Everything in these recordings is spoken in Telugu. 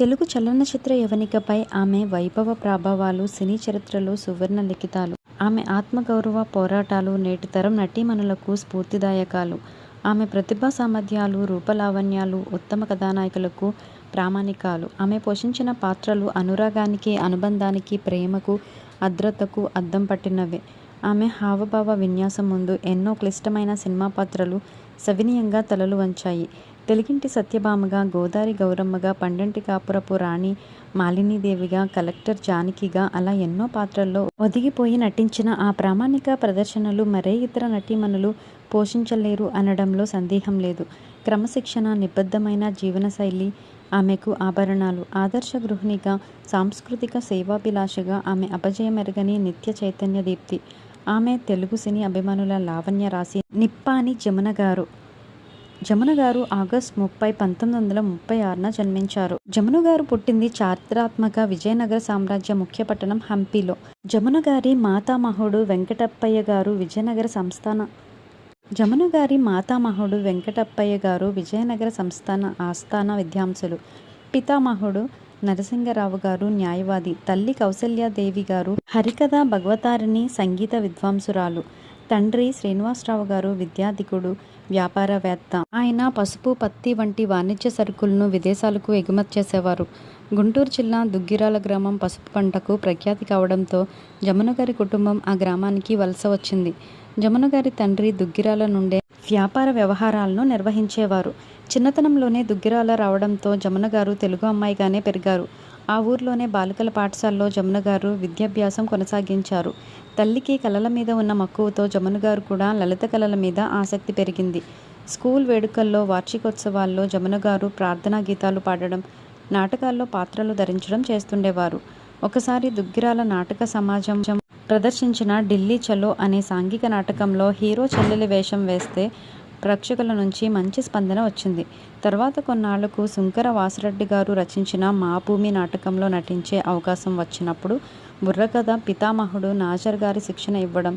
తెలుగు చలనచిత్ర యవనికపై ఆమె వైభవ ప్రభావాలు సినీ చరిత్రలో సువర్ణ లిఖితాలు. ఆమె ఆత్మగౌరవ పోరాటాలు నేటి తరం నటీమణులకు స్ఫూర్తిదాయకాలు. ఆమె ప్రతిభా సామర్థ్యాలు, రూపలావణ్యాలు ఉత్తమ కథానాయకులకు ప్రామాణికాలు. ఆమె పోషించిన పాత్రలు అనురాగానికి, అనుబంధానికి, ప్రేమకు, అద్రతకు అద్దం పట్టినవే. ఆమె హావభావ విన్యాసం ముందు ఎన్నో క్లిష్టమైన సినిమా పాత్రలు సవినీయంగా తలలు వంచాయి. తెలుగింటి సత్యభామగా, గోదారి గౌరమ్మగా, పండంటి కాపురపు రాణి మాలినీదేవిగా, కలెక్టర్ జానకిగా అలా ఎన్నో పాత్రల్లో ఒదిగిపోయి నటించిన ఆ ప్రామాణిక ప్రదర్శనలు మరే ఇతర నటీమణులు పోషించలేరు అనడంలో సందేహం లేదు. క్రమశిక్షణ, నిబద్ధమైన జీవనశైలి ఆమెకు ఆభరణాలు. ఆదర్శ గృహిణిగా, సాంస్కృతిక సేవాభిలాషగా ఆమె అపజయమెరగని నిత్య చైతన్య దీప్తి. ఆమె తెలుగు సినీ అభిమానుల లావణ్య రాశి. నిప్పాని జమున గారు జమున గారు ఆగస్ట్ ముప్పై, పంతొమ్మిది వందల ముప్పై ఆరున జన్మించారు. జమున గారు పుట్టింది చారిత్రాత్మక విజయనగర సామ్రాజ్య ముఖ్య పట్టణం హంపీలో. జమునగారి మాతామహుడు వెంకటప్పయ్య గారు విజయనగర సంస్థాన జమున గారి మాతామహుడు వెంకటప్పయ్య గారు విజయనగర సంస్థాన ఆస్థాన విద్వాంసులు. పితామహుడు నరసింగరావుగారు న్యాయవాది. తల్లి కౌసల్యాదేవిగారు హరికథ భగవతారిణి సంగీత విద్వాంసురాలు. తండ్రి శ్రీనివాసరావుగారు విద్యాధికుడు, వ్యాపారవేత్త. ఆయన పసుపు, పత్తి వంటి వాణిజ్య సరుకులను విదేశాలకు ఎగుమతి చేసేవారు. గుంటూరు జిల్లా దుగ్గిరాల గ్రామం పసుపు పంటకు ప్రఖ్యాతి కావడంతో జమునగారి కుటుంబం ఆ గ్రామానికి వలస వచ్చింది. జమునగారి తండ్రి దుగ్గిరాల నుండే వ్యాపార వ్యవహారాలను నిర్వహించేవారు. చిన్నతనంలోనే దుగ్గిరాల రావడంతో జమునగారు తెలుగు అమ్మాయిగానే పెరిగారు. ఆ ఊర్లోనే బాలికల పాఠశాలలో జమునగారు విద్యాభ్యాసం కొనసాగించారు. తల్లికి కళల మీద ఉన్న మక్కువతో జమునగారు కూడా లలిత కళల మీద ఆసక్తి పెరిగింది. స్కూల్ వేడుకల్లో, వార్షికోత్సవాల్లో జమునగారు ప్రార్థనా గీతాలు పాడడం, నాటకాల్లో పాత్రలు ధరించడం చేస్తుండేవారు. ఒకసారి దుగ్గిరాల నాటక సమాజం ప్రదర్శించిన ఢిల్లీ చలో అనే సాంఘిక నాటకంలో హీరో చెల్లెలి వేషం వేస్తే ప్రేక్షకుల నుంచి మంచి స్పందన వచ్చింది. తర్వాత కొన్నాళ్ళకు వాసురెడ్డి గారు రచించిన మా భూమి నాటకంలో నటించే అవకాశం వచ్చినప్పుడు బుర్రకథ పితామహుడు నాజర్ గారి శిక్షణ ఇవ్వడం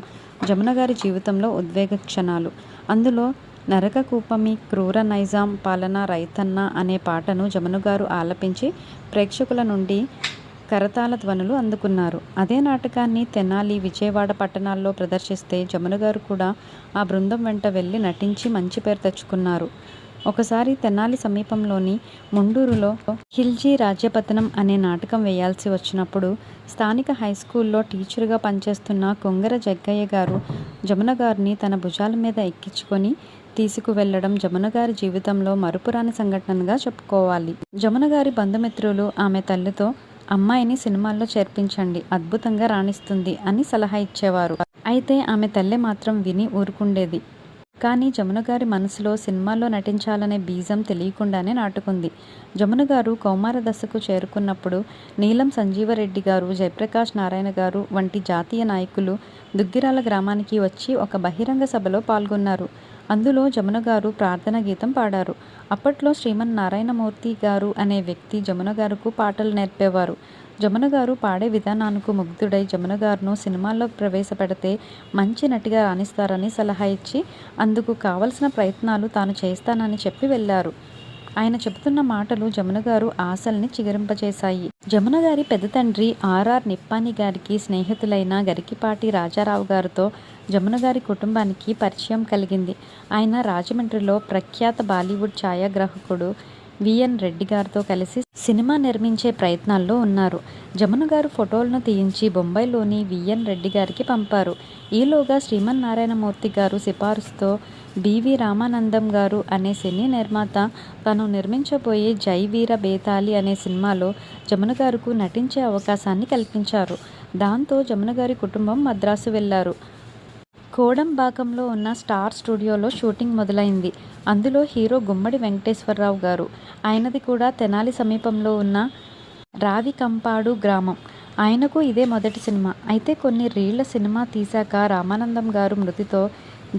జమునగారి జీవితంలో ఉద్వేగ క్షణాలు. అందులో నరకకూపమి క్రూర నైజాం పాలన రైతన్న అనే పాటను జమునగారు ఆలపించి ప్రేక్షకుల నుండి కరతాల ధ్వనులు అందుకున్నారు. అదే నాటకాన్ని తెనాలి, విజయవాడ పట్టణాల్లో ప్రదర్శిస్తే జమునగారు కూడా ఆ బృందం వెంట వెళ్ళి నటించి మంచి పేరు తెచ్చుకున్నారు. ఒకసారి తెనాలి సమీపంలోని ముండూరులో ఖిల్జీ రాజ్యపతనం అనే నాటకం వేయాల్సి వచ్చినప్పుడు స్థానిక హై స్కూల్లో టీచరుగా పనిచేస్తున్న కొంగర జగ్గయ్య గారు జమునగారిని తన భుజాల మీద ఎక్కించుకొని తీసుకువెళ్ళడం జమునగారి జీవితంలో మరుపురాని సంఘటనగా చెప్పుకోవాలి. జమునగారి బంధుమిత్రులు ఆమె తల్లితో అమ్మాయిని సినిమాల్లో చేర్పించండి అద్భుతంగా రాణిస్తుంది అని సలహా ఇచ్చేవారు. అయితే ఆమె తల్లి మాత్రం విని ఊరుకుండేది. కానీ జమున గారి మనసులో సినిమాల్లో నటించాలనే బీజం తెలియకుండానే నాటుకుంది. జమున గారు కౌమార దశకు చేరుకున్నప్పుడు నీలం సంజీవరెడ్డి గారు జయప్రకాష్ నారాయణ గారు వంటి జాతీయ నాయకులు దుగ్గిరాల గ్రామానికి వచ్చి ఒక బహిరంగ సభలో పాల్గొన్నారు. అందులో జమునగారు ప్రార్థన గీతం పాడారు. అప్పట్లో శ్రీమన్నారాయణమూర్తిగారు అనే వ్యక్తి జమునగారుకు పాటలు నేర్పేవారు. జమున గారు పాడే విధానానికి ముగ్ధుడై జమున గారును సినిమాల్లో ప్రవేశపెడితే మంచి నటిగా రాణిస్తారని సలహా ఇచ్చి అందుకు కావలసిన ప్రయత్నాలు తాను చేస్తానని చెప్పి వెళ్ళారు ఆయన చెబుతున్న మాటలు జమునగారు ఆశల్ని చిగురింపజేశాయి. పెద్ద తండ్రి ఆర్ఆర్ నిప్పాని గారికి స్నేహితులైన గరికిపాటి రాజారావు గారితో జమునగారి కుటుంబానికి పరిచయం కలిగింది. ఆయన రాజమండ్రిలో ప్రఖ్యాత బాలీవుడ్ ఛాయాగ్రాహకుడు విఎన్ రెడ్డి గారితో కలిసి సినిమా నిర్మించే ప్రయత్నాల్లో ఉన్నారు. జమున గారు ఫోటోలను తీయించి బొంబాయిలోని వి. ఎన్. రెడ్డిగారికి పంపారు. ఈలోగా శ్రీమన్నారాయణమూర్తిగారు సిఫారసుతో బివి రామానందం గారు అనే సినీ నిర్మాత తను నిర్మించబోయే జై వీర బేతాళి అనే సినిమాలో జమునగారుకు నటించే అవకాశాన్ని కల్పించారు. దాంతో జమునగారి కుటుంబం మద్రాసు వెళ్ళారు. కోడంబాకంలో ఉన్న స్టార్ స్టూడియోలో షూటింగ్ మొదలైంది. అందులో హీరో గుమ్మడి వెంకటేశ్వరరావు గారు ఆయనది కూడా తెనాలి సమీపంలో ఉన్న రావికంపాడు గ్రామం. ఆయనకు ఇదే మొదటి సినిమా. అయితే కొన్ని రీళ్ళ సినిమా తీశాక రామానందం గారు మృతితో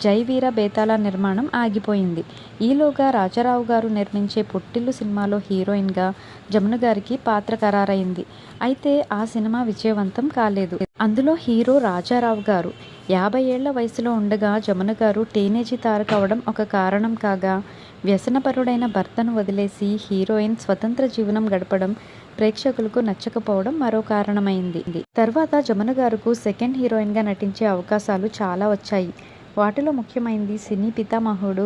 జై వీర బేతాళ నిర్మాణం ఆగిపోయింది. ఈలోగా రాజారావు గారు నిర్మించే పుట్టిల్లు సినిమాలో హీరోయిన్గా జమున గారికి పాత్ర ఖరారైంది. అయితే ఆ సినిమా విజయవంతం కాలేదు. అందులో హీరో రాజారావు గారు యాభై ఏళ్ళ వయసులో ఉండగా జమున గారు టీనేజీ తారకవడం ఒక కారణం కాగా వ్యసనపరుడైన భర్తను వదిలేసి హీరోయిన్ స్వతంత్ర జీవనం గడపడం ప్రేక్షకులకు నచ్చకపోవడం మరో కారణమైంది. తర్వాత జమున గారుకు సెకండ్ హీరోయిన్గా నటించే అవకాశాలు చాలా వచ్చాయి. వాటిలో ముఖ్యమైనది సినీ పితామహుడు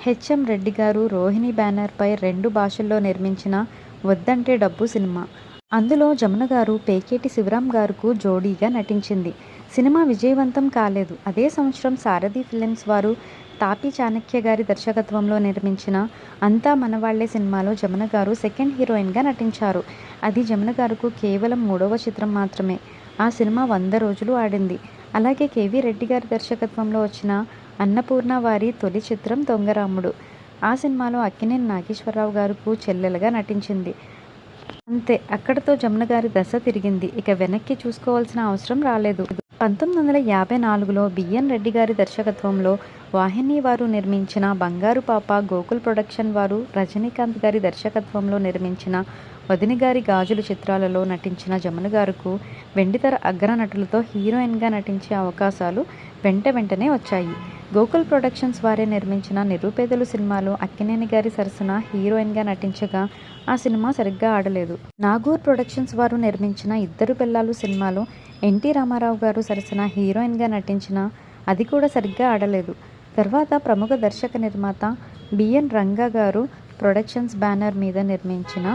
హెచ్ఎం రెడ్డి గారు రోహిణి బ్యానర్పై రెండు భాషల్లో నిర్మించిన వద్దంటే డబ్బు సినిమా. అందులో జమున గారు పేకేటి శివరాం గారుకు జోడీగా నటించింది. సినిమా విజయవంతం కాలేదు. అదే సంవత్సరం సారథి ఫిలిమ్స్ వారు తాపి చాణక్య గారి దర్శకత్వంలో నిర్మించిన అంతా మనవాళ్ళే సినిమాలో జమున గారు సెకండ్ హీరోయిన్గా నటించారు. అది జమున గారుకు కేవలం మూడవ చిత్రం మాత్రమే. ఆ సినిమా వంద రోజులు ఆడింది. అలాగే కేవీ రెడ్డి గారి దర్శకత్వంలో వచ్చిన అన్నపూర్ణ వారి తొలి చిత్రం దొంగరాముడు. ఆ సినిమాలో అక్కినేని నాగేశ్వరరావు గారుకు చెల్లెలుగా నటించింది. అంతే అక్కడతో జమున గారి దశ తిరిగింది. ఇక వెనక్కి చూసుకోవాల్సిన అవసరం రాలేదు. పంతొమ్మిది వందల యాభై నాలుగులో బిఎన్ రెడ్డి గారి దర్శకత్వంలో వాహిని వారు నిర్మించిన బంగారు పాప గోకుల్ ప్రొడక్షన్ వారు రజనీకాంత్ గారి దర్శకత్వంలో నిర్మించిన వదిని గారి గాజులు చిత్రాలలో నటించిన జమున గారుకు వెండితెర అగ్ర నటులతో హీరోయిన్గా నటించే అవకాశాలు వెంట వెంటనే వచ్చాయి. గోకుల్ ప్రొడక్షన్స్ వారే నిర్మించిన నిరుపేదలు సినిమాలో అక్కినేని గారి సరసన హీరోయిన్గా నటించగా ఆ సినిమా సరిగ్గా ఆడలేదు. నాగూర్ ప్రొడక్షన్స్ వారు నిర్మించిన ఇద్దరు పిల్లలు సినిమాలో ఎన్టీ రామారావు గారు సరసన హీరోయిన్గా నటించిన అది కూడా సరిగ్గా ఆడలేదు. తర్వాత ప్రముఖ దర్శక నిర్మాత బిఎన్ రంగా గారు ప్రొడక్షన్స్ బ్యానర్ మీద నిర్మించిన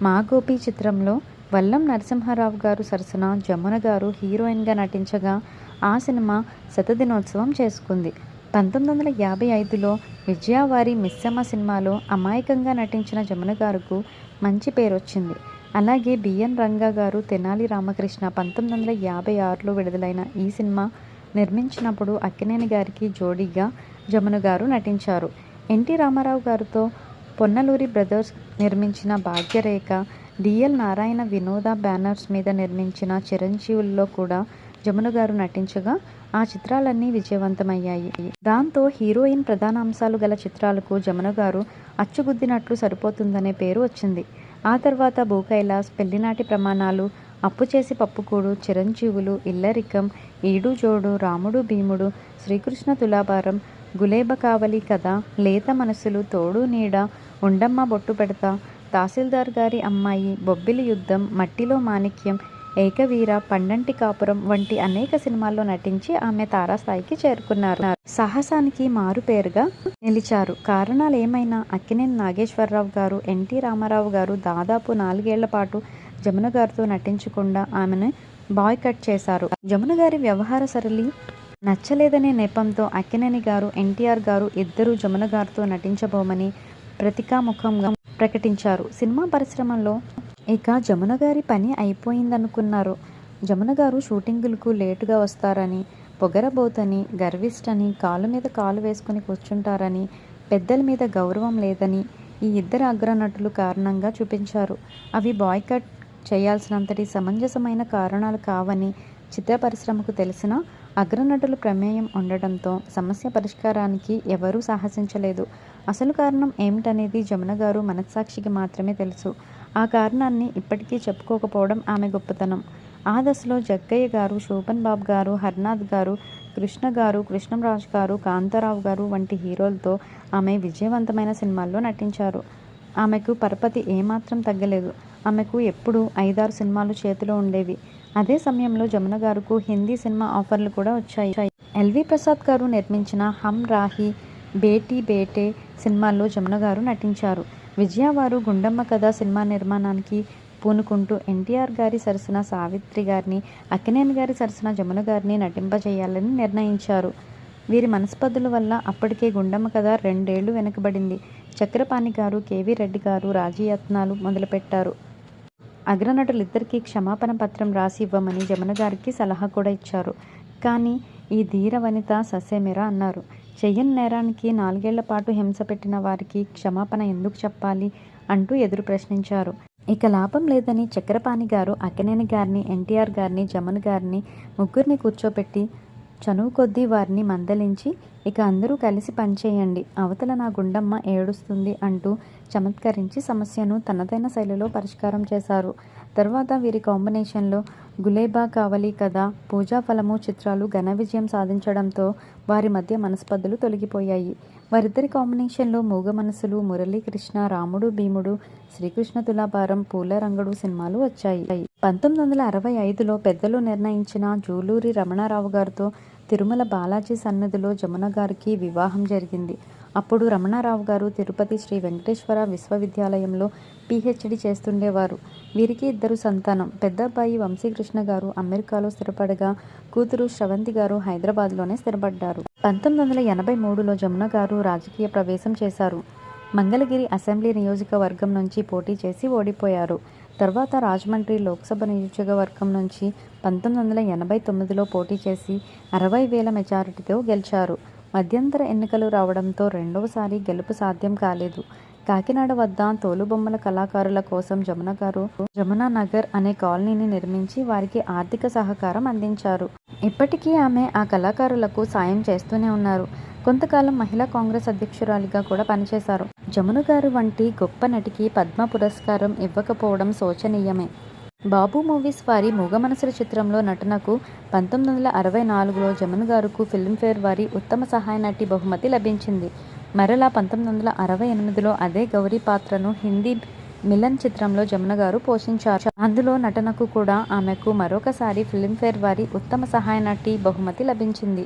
మా గోపి చిత్రంలో వల్లం నరసింహారావు గారు సరసన జమున గారు హీరోయిన్గా నటించగా ఆ సినిమా శతదినోత్సవం చేసుకుంది. పంతొమ్మిది వందల యాభై ఐదులో విజయవారి మిస్సమ్మ సినిమాలో అమాయకంగా నటించిన జమున గారుకు మంచి పేరు వచ్చింది అలాగే బిఎన్ రంగా గారు తెనాలి రామకృష్ణ పంతొమ్మిది వందల యాభై ఆరులో విడుదలైన ఈ సినిమా నిర్మించినప్పుడు అక్కినేని గారికి జోడీగా జమున గారు నటించారు. ఎన్టీ రామారావు గారితో పొన్నలూరి బ్రదర్స్ నిర్మించిన భాగ్యరేఖ డిఎల్ నారాయణ వినోద బ్యానర్స్ మీద నిర్మించిన చిరంజీవుల్లో కూడా జమున గారు నటించగా ఆ చిత్రాలన్నీ విజయవంతమయ్యాయి. దాంతో హీరోయిన్ ప్రధాన అంశాలు గల చిత్రాలకు జమున గారు అచ్చుగుద్దినట్లు సరిపోతుందనే పేరు వచ్చింది. ఆ తర్వాత భూకైలాస్ పెళ్ళినాటి ప్రమాణాలు అప్పు చేసి పప్పుకూడు చిరంజీవులు ఇల్లరికం ఈడు జోడు రాముడు భీముడు శ్రీకృష్ణ తులాభారం గులేబ కావలి కథ లేత మనసులు తోడు నీడ ఉండమ్మ బొట్టు పెడతా. తహసీల్దార్ గారి అమ్మాయి బొబ్బిలి యుద్ధం మట్టిలో మాణిక్యం ఏకవీర పండంటి కాపురం వంటి అనేక సినిమాల్లో నటించి ఆమె తారాస్థాయికి చేరుకున్నారు. సాహసానికి మారుపేరుగా నిలిచారు. కారణాలు ఏమైనా అక్కినేని నాగేశ్వరరావు గారు ఎన్టీ రామారావు గారు దాదాపు నాలుగేళ్ళ పాటు జమున గారితో నటించకుండా ఆమెను బాయ్ కట్ చేశారు. జమున గారి వ్యవహార సరళి నచ్చలేదనే నెపంతో అక్కినేని గారు ఎన్టీఆర్ గారు ఇద్దరు జమున గారితో నటించబోమని ప్రతికాముఖంగా ప్రకటించారు. సినిమా పరిశ్రమలో ఇక జమున గారి పని అయిపోయిందనుకున్నారు. జమున గారు షూటింగులకు లేటుగా వస్తారని పొగరబోతని గర్విష్టని కాలు మీద కాలు వేసుకుని కూర్చుంటారని పెద్దల మీద గౌరవం లేదని ఈ ఇద్దరు అగ్రనటులు కారణంగా చూపించారు. అవి బాయ్కట్ చేయాల్సినంతటి సమంజసమైన కారణాలు కావని చిత్ర పరిశ్రమకు తెలిసిన అగ్రనటుల ప్రమేయం ఉండడంతో సమస్య పరిష్కారానికి ఎవరూ సాహసించలేదు. అసలు కారణం ఏమిటనేది జమున గారు మనస్సాక్షికి మాత్రమే తెలుసు. ఆ కారణాన్ని ఇప్పటికీ చెప్పుకోకపోవడం ఆమె గొప్పతనం. ఆ దశలో జగ్గయ్య గారు శోభన్ బాబు గారు హర్నాథ్ గారు కృష్ణ గారు కృష్ణంరాజు గారు కాంతారావు గారు వంటి హీరోలతో ఆమె విజయవంతమైన సినిమాల్లో నటించారు. ఆమెకు పరపతి ఏమాత్రం తగ్గలేదు. ఆమెకు ఎప్పుడూ ఐదారు సినిమాలు చేతిలో ఉండేవి. అదే సమయంలో జమున గారుకు హిందీ సినిమా ఆఫర్లు కూడా వచ్చాయి. ఎల్వి ప్రసాద్ గారు నిర్మించిన హమ్ రాహి బేటీ బేటే సినిమాల్లో జమున గారు నటించారు. విజయ వారు గుండమ్మ కథ సినిమా నిర్మాణానికి పూనుకుంటూ ఎన్టీఆర్ గారి సరసన సావిత్రి గారిని అక్కినేని గారి సరసన జమున గారిని నటింపజేయాలని నిర్ణయించారు. వీరి మనస్పదుల వల్ల అప్పటికే గుండమ్మ కథ రెండేళ్ళు వెనుకబడింది. చక్రపాణి గారు కేవీ రెడ్డి గారు రాజీయత్నాలు మొదలుపెట్టారు. అగ్రనటులిద్దరికీ క్షమాపణ పత్రం రాసి ఇవ్వమని జమున గారికి సలహా కూడా ఇచ్చారు. కానీ ఈ ధీర వనిత ససేమిరా అన్నారు. చెయ్యని నేరానికి నాలుగేళ్ళ పాటు హింస పెట్టిన వారికి క్షమాపణ ఎందుకు చెప్పాలి అంటూ ఎదురు ప్రశ్నించారు. ఇక లాభం లేదని చక్రపాణి గారు అక్కినేని గారిని ఎన్టీఆర్ గారిని జమన్ గారిని ముగ్గురిని కూర్చోపెట్టి చనువు కొద్దీ వారిని మందలించి ఇక అందరూ కలిసి పనిచేయండి అవతల నా గుండమ్మ ఏడుస్తుంది అంటూ చమత్కరించి సమస్యను తనదైన శైలిలో పరిష్కారం చేశారు. తర్వాత వీరి కాంబినేషన్లో గులేబా కావలి కథ పూజా ఫలము చిత్రాలు ఘన విజయం సాధించడంతో వారి మధ్య మనస్పర్ధలు తొలగిపోయాయి. వారిద్దరి కాంబినేషన్లో మూగ మనసులు మురళీకృష్ణ రాముడు భీముడు శ్రీకృష్ణ తులాభారం పూల రంగడు సినిమాలు వచ్చాయి. పంతొమ్మిది వందల అరవై ఐదులో పెద్దలు నిర్ణయించిన జూలూరి రమణారావు గారితో తిరుమల బాలాజీ సన్నిధిలో జమున గారికి వివాహం జరిగింది. అప్పుడు రమణారావు గారు తిరుపతి శ్రీ వెంకటేశ్వర విశ్వవిద్యాలయంలో పిహెచ్డి చేస్తుండేవారు. వీరికి ఇద్దరు సంతానం. పెద్దబ్బాయి వంశీకృష్ణ గారు అమెరికాలో స్థిరపడగా కూతురు శ్రవంతి గారు హైదరాబాద్లోనే స్థిరపడ్డారు. పంతొమ్మిది వందల ఎనభై మూడులో జమున గారు రాజకీయ ప్రవేశం చేశారు. మంగళగిరి అసెంబ్లీ నియోజకవర్గం నుంచి పోటీ చేసి ఓడిపోయారు. తర్వాత రాజమండ్రి లోక్సభ నియోజకవర్గం నుంచి పంతొమ్మిది వందల ఎనభై తొమ్మిదిలో పోటీ చేసి అరవై వేల మెజారిటీతో గెలిచారు. మధ్యంతర ఎన్నికలు రావడంతో రెండవసారి గెలుపు సాధ్యం కాలేదు. కాకినాడ వద్ద తోలుబొమ్మల కళాకారుల కోసం జమున గారు జమునా నగర్ అనే కాలనీని నిర్మించి వారికి ఆర్థిక సహకారం అందించారు. ఇప్పటికీ ఆమె ఆ కళాకారులకు సాయం చేస్తూనే ఉన్నారు. కొంతకాలం మహిళా కాంగ్రెస్ అధ్యక్షురాలిగా కూడా పనిచేశారు. జమున గారు వంటి గొప్ప నటికి పద్మ పురస్కారం ఇవ్వకపోవడం శోచనీయమే. బాబు మూవీస్ వారి మూగ మనసుల చిత్రంలో నటనకు పంతొమ్మిది వందల అరవై నాలుగులో జమున గారుకు ఫిల్మ్ఫేర్ వారి ఉత్తమ సహాయ నటి బహుమతి లభించింది. మరలా పంతొమ్మిది వందల అరవై ఎనిమిదిలో అదే గౌరీ పాత్రను హిందీ మిలన్ చిత్రంలో జమున గారు పోషించారు. అందులో నటనకు కూడా ఆమెకు మరొకసారి ఫిల్మ్ఫేర్ వారి ఉత్తమ సహాయ నటి బహుమతి లభించింది.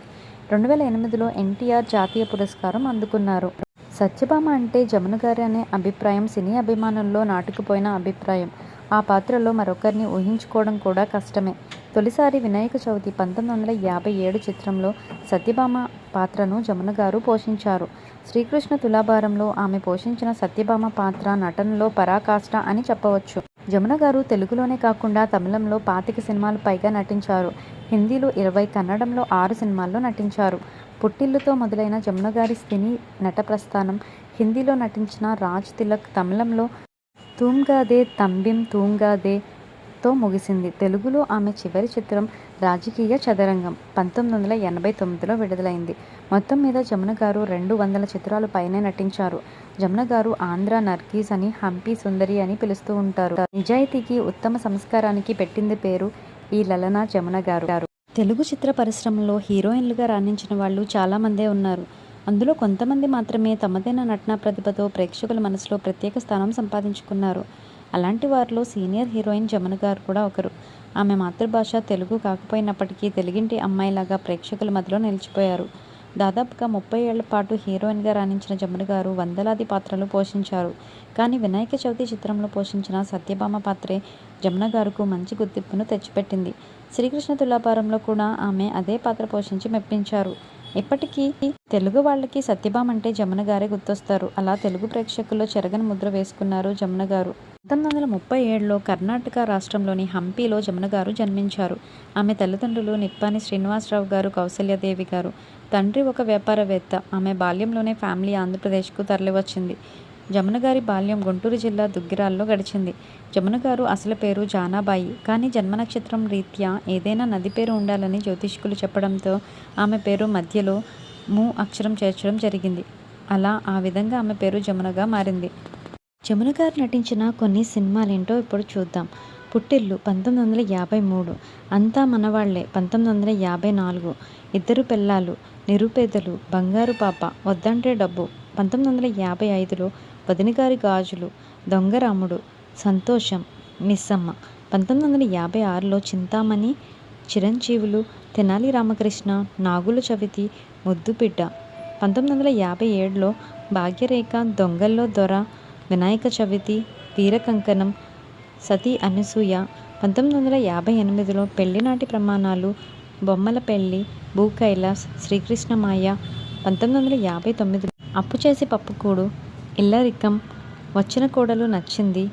రెండు వేల ఎనిమిదిలో ఎన్టీఆర్ జాతీయ పురస్కారం అందుకున్నారు. సత్యభామ అంటే జమున గారి అనే అభిప్రాయం సినీ అభిమానుల్లో నాటుకుపోయిన అభిప్రాయం. ఆ పాత్రలో మరొకరిని ఊహించుకోవడం కూడా కష్టమే. తొలిసారి వినాయక చవితి పంతొమ్మిది వందల యాభై ఏడు చిత్రంలో సత్యభామ పాత్రను జమున గారు పోషించారు. శ్రీకృష్ణ తులాభారంలో ఆమె పోషించిన సత్యభామ పాత్ర నటనలో పరాకాష్ట అని చెప్పవచ్చు. జమున గారు తెలుగులోనే కాకుండా తమిళంలో పాతిక సినిమాలు పైగా నటించారు. హిందీలో ఇరవై కన్నడంలో ఆరు సినిమాల్లో నటించారు. పుట్టిల్లుతో మొదలైన జమున గారి సినీ నట ప్రస్థానం హిందీలో నటించిన రాజ్ తిలక్ తమిళంలో తూంగాదే తంబిం తూంగాదే తో ముగిసింది. తెలుగులో ఆమె చివరి చిత్రం రాజకీయ చదరంగం పంతొమ్మిది వందల ఎనభై తొమ్మిదిలో విడుదలైంది. మొత్తం మీద జమున గారు రెండు వందల చిత్రాలు పైనే నటించారు. జమున గారు ఆంధ్ర నర్గీస్ అని హంపి సుందరి అని పిలుస్తూ ఉంటారు. నిజాయితీకి ఉత్తమ సంస్కారానికి పెట్టింది పేరు ఈ లలనా జమున గారు తెలుగు చిత్ర పరిశ్రమలో హీరోయిన్లుగా రాణించిన వాళ్ళు చాలామందే ఉన్నారు. అందులో కొంతమంది మాత్రమే తమదైన నటనా ప్రతిభతో ప్రేక్షకుల మనసులో ప్రత్యేక స్థానం సంపాదించుకున్నారు. అలాంటి వారిలో సీనియర్ హీరోయిన్ జమున గారు కూడా ఒకరు. ఆమె మాతృభాష తెలుగు కాకపోయినప్పటికీ తెలుగింటి అమ్మాయిలాగా ప్రేక్షకుల మధ్యలో నిలిచిపోయారు. దాదాపుగా ముప్పై ఏళ్ళ పాటు హీరోయిన్గా రాణించిన జమున గారు వందలాది పాత్రలు పోషించారు. కానీ వినాయక చవితి చిత్రంలో పోషించిన సత్యభామ పాత్రే జమున గారుకు మంచి గుర్తింపును తెచ్చిపెట్టింది. శ్రీకృష్ణ తులాభారంలో కూడా ఆమె అదే పాత్ర పోషించి మెప్పించారు. ఇప్పటికీ తెలుగు వాళ్ళకి సత్యభామ అంటే జమున గారే గుర్తొస్తారు. అలా తెలుగు ప్రేక్షకుల్లో చెరగని ముద్ర వేసుకున్నారు జమున గారు. పంతొమ్మిది వందల ముప్పై ఏడులో కర్ణాటక రాష్ట్రంలోని హంపీలో జమున గారు జన్మించారు. ఆమె తల్లిదండ్రులు నిప్పాని శ్రీనివాసరావు గారు కౌసల్యదేవి గారు. తండ్రి ఒక వ్యాపారవేత్త. ఆమె బాల్యంలోనే ఫ్యామిలీ ఆంధ్రప్రదేశ్కు తరలివచ్చింది. జమున గారి బాల్యం గుంటూరు జిల్లా దుగ్గిరాల్లో గడిచింది. జమున గారు అసలు పేరు జానాబాయి. కానీ జన్మ నక్షత్రం రీత్యా ఏదైనా నది పేరు ఉండాలని జ్యోతిష్కులు చెప్పడంతో ఆమె పేరు మధ్యలో ము అక్షరం చేర్చడం జరిగింది. అలా ఆ విధంగా ఆమె పేరు జమునగా మారింది. జమున గారు నటించిన కొన్ని సినిమాలేంటో ఇప్పుడు చూద్దాం. పుట్టిల్లు పంతొమ్మిది వందల యాభై మూడు అంతా మనవాళ్ళే పంతొమ్మిది వందల యాభై నాలుగు ఇద్దరు పిల్లాలు నిరుపేదలు బంగారు పాప వద్దంటే డబ్బు పంతొమ్మిది వందల యాభై ఐదులో వదినగారి గాజులు దొంగరాముడు సంతోషం మిస్సమ్మ. పంతొమ్మిది వందల యాభై ఆరులో చింతామణి చిరంజీవులు తెనాలి రామకృష్ణ నాగుల చవితి ముద్దుబిడ్డ. పంతొమ్మిది వందల యాభై ఏడులో భాగ్యరేఖ దొంగల్లో దొర వినాయక చవితి వీరకంకణం సతీ అనసూయ పంతొమ్మిది వందల యాభై ఎనిమిదిలో పెళ్ళినాటి ప్రమాణాలు బొమ్మల పెళ్ళి భూ కైలాస్ శ్రీకృష్ణమాయ పంతొమ్మిది వందల యాభై తొమ్మిదిలో అప్పు చేసి పప్పుకూడు ఇల్లరికం వచ్చిన కోడలు నచ్చింది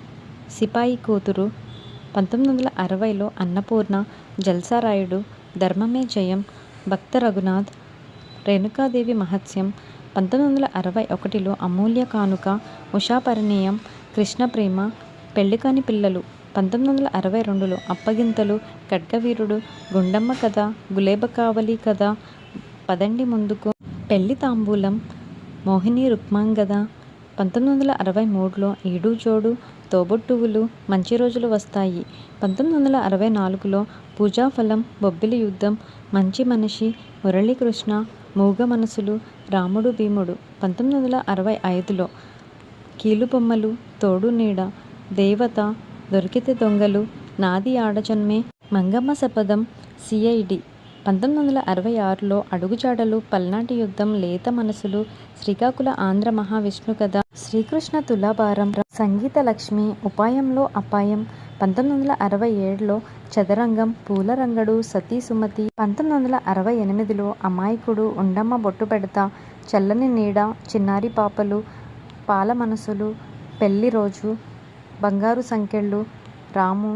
సిపాయి కూతురు పంతొమ్మిది వందల అరవైలో అన్నపూర్ణ జల్సారాయుడు ధర్మమే జయం భక్త రఘునాథ్ రేణుకాదేవి మహత్యం పంతొమ్మిది వందల అరవై ఒకటిలో అమూల్య కానుక ఉషాపరిణయం కృష్ణ ప్రేమ పెళ్ళికాని పిల్లలు. పంతొమ్మిది వందల అరవై రెండులో అప్పగింతలు ఖడ్గవీరుడు గుండమ్మ కథ గులేబ కావలి కథ పదండి ముందుకు పెళ్ళి తాంబూలం మోహిని రుక్మాంగద. పంతొమ్మిది వందల అరవై మూడులో ఈడు జోడు తోబొట్టువులు మంచి రోజులు వస్తాయి. పంతొమ్మిది వందల అరవై నాలుగులో పూజాఫలం బొబ్బిలి యుద్ధం మంచి మనిషి మురళీకృష్ణ మూగ మనసులు రాముడు భీముడు. పంతొమ్మిది వందల అరవై ఐదులో కీలుబొమ్మలు తోడు నీడ దేవత దొరికితే దొంగలు నాది ఆడజన్మే మంగమ్మ శపథం సిఐడి. పంతొమ్మిది వందల అరవై ఆరులో అడుగుజాడలు పల్నాటి యుద్ధం లేత మనసులు శ్రీకాకుళ ఆంధ్ర మహావిష్ణు కథ శ్రీకృష్ణ తులాభారం సంగీత లక్ష్మి ఉపాయంలో అపాయం. పంతొమ్మిది వందల అరవై ఏడులో చదరంగం పూలరంగడు సతీ సుమతి. పంతొమ్మిది వందల అరవై ఎనిమిదిలో అమాయకుడు ఉండమ్మ బొట్టు పెడతా చల్లని నీడ చిన్నారి పాపలు పాల మనసులు పెళ్ళి రోజు బంగారు సంకెళ్ళు రాము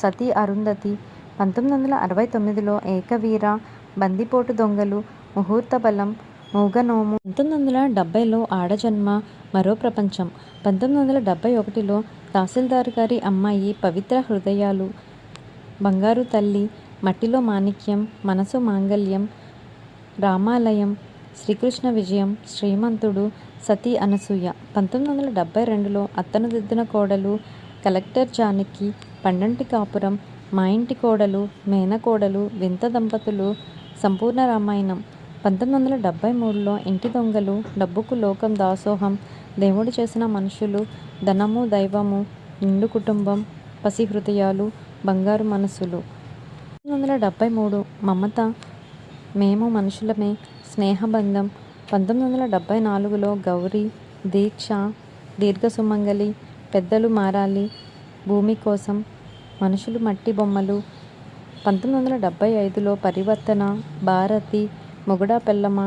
సతీ అరుంధతి. పంతొమ్మిది వందల అరవై తొమ్మిదిలో ఏకవీర బందిపోటు దొంగలు ముహూర్త బలం మూగనోము. పంతొమ్మిది వందల డెబ్బైలో ఆడజన్మ మరో ప్రపంచం. పంతొమ్మిది వందల డెబ్బై ఒకటిలో తహసీల్దార్ గారి అమ్మాయి పవిత్ర హృదయాలు బంగారు తల్లి మట్టిలో మాణిక్యం మనసు మాంగల్యం రామాలయం శ్రీకృష్ణ విజయం శ్రీమంతుడు సతీ అనసూయ. పంతొమ్మిది వందల డెబ్బై రెండులో అత్తను దిద్దిన కోడలు కలెక్టర్ జానకి పండంటి కాపురం మా ఇంటి కోడలు మేనకోడలు వింత దంపతులు సంపూర్ణ రామాయణం. పంతొమ్మిది వందల డెబ్బై మూడులో ఇంటి దొంగలు డబ్బుకు లోకం దాసోహం దేవుడు చేసిన మనుషులు ధనము దైవము నిండు కుటుంబం పసి హృదయాలు బంగారు మనసులు. పంతొమ్మిది వందల డెబ్బై మూడు మమత మేము మనుషులమే స్నేహబంధం. పంతొమ్మిది వందల డెబ్బై నాలుగులో గౌరీ దీక్ష దీర్ఘ సుమంగలి పెద్దలు మారాలి భూమి కోసం మనుషులు మట్టి బొమ్మలు. పంతొమ్మిది వందల డెబ్బై ఐదులో పరివర్తన భారతి మొగుడా పెల్లమ్మ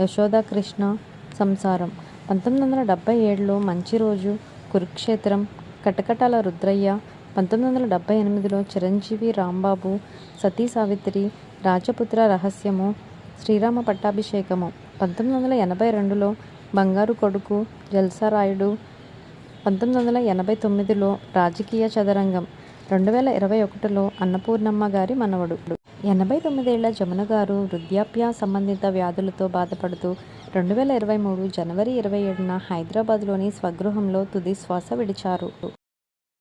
యశోద కృష్ణ సంసారం. పంతొమ్మిది వందల డెబ్బై ఏడులో మంచి రోజు కురుక్షేత్రం కటకటాల రుద్రయ్య పంతొమ్మిది వందల డెబ్బై ఎనిమిదిలో చిరంజీవి రాంబాబు సతీ సావిత్రి రాజపుత్ర రహస్యము శ్రీరామ పట్టాభిషేకము. పంతొమ్మిది వందల ఎనభై రెండులో బంగారు కొడుకు జల్సారాయుడు పంతొమ్మిది వందల ఎనభై తొమ్మిదిలో రాజకీయ చదరంగం. రెండు వేల ఇరవై ఒకటిలో అన్నపూర్ణమ్మ గారి మనవడు. ఎనభై తొమ్మిదేళ్ళ జమున గారు వృద్ధాప్య సంబంధిత వ్యాధులతో బాధపడుతూ రెండు వేల ఇరవై మూడు జనవరి ఇరవై ఏడున హైదరాబాద్లోని స్వగృహంలో తుది శ్వాస విడిచారు.